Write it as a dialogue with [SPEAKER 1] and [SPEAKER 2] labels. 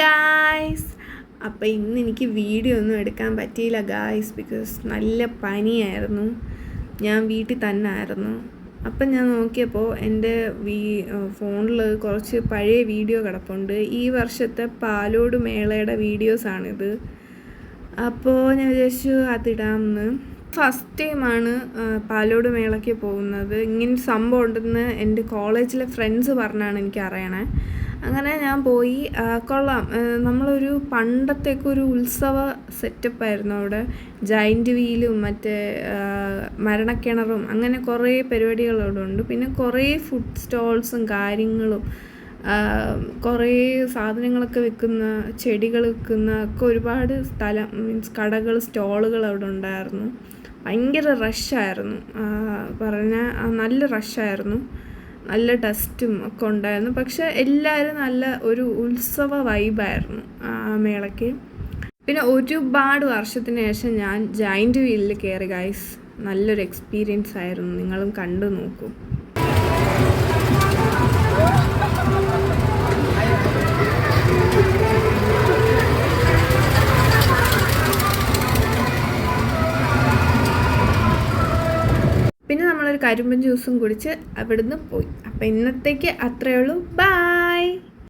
[SPEAKER 1] Guys അപ്പോൾ ഇന്ന് എനിക്ക് വീഡിയോ ഒന്നും എടുക്കാൻ പറ്റിയില്ല ഗായ്സ് ബിക്കോസ് നല്ല പനിയായിരുന്നു. ഞാൻ വീട്ടിൽ തന്നെ ആയിരുന്നു. അപ്പം ഞാൻ നോക്കിയപ്പോൾ എന്റെ വീ ഫോണിൽ കുറച്ച് പഴയ വീഡിയോ കിടപ്പുണ്ട്. ഈ വർഷത്തെ പാലോട് മേളയുടെ വീഡിയോസാണിത് അപ്പോൾ ഞാൻ വിചാരിച്ചു അതിടാമെന്ന് ഫസ്റ്റ് ടൈമാണ് പാലോട് മേളയ്ക്ക് പോകുന്നത്. ഇങ്ങനെ സംഭവം ഉണ്ടെന്ന് എന്റെ കോളേജിലെ ഫ്രണ്ട്സ് പറഞ്ഞാണ് എനിക്ക് അറിയണേ. അങ്ങനെ ഞാൻ പോയി. കൊള്ളാം. നമ്മളൊരു പണ്ടത്തേക്ക് ഒരു ഉത്സവ സെറ്റപ്പായിരുന്നു അവിടെ. ജൈന്റ് വീലും മറ്റേ മരണക്കിണറും അങ്ങനെ കുറേ പരിപാടികൾ അവിടെ ഉണ്ട്. പിന്നെ കുറേ ഫുഡ് സ്റ്റോൾസും കാര്യങ്ങളും കുറേ സാധനങ്ങളൊക്കെ വിൽക്കുന്ന ചെടികൾ വിൽക്കുന്ന ഒക്കെ ഒരുപാട് സ്ഥലം മീൻസ് കടകൾ സ്റ്റോളുകൾ അവിടെ ഉണ്ടായിരുന്നു. ഭയങ്കര റഷായിരുന്നു. പറഞ്ഞാൽ നല്ല റഷായിരുന്നു. നല്ല ഡസ്റ്റും ഒക്കെ ഉണ്ടായിരുന്നു. പക്ഷെ എല്ലാവരും നല്ല ഒരു ഉത്സവ വൈബായിരുന്നു ആ മേളയ്ക്ക്. പിന്നെ ഒരുപാട് വർഷത്തിന് ശേഷം ഞാൻ ജോയിന്റ് വീലിൽ കയറി ഗൈസ് നല്ലൊരു എക്സ്പീരിയൻസ് ആയിരുന്നു. നിങ്ങളും കണ്ടു നോക്കൂ. നമ്മളൊരു കരിമ്പൻ ജ്യൂസും കുടിച്ച് അവിടുന്ന് പോയി. അപ്പോൾ ഇന്നത്തേക്ക് അത്രയേ ഉള്ളൂ. ബായ്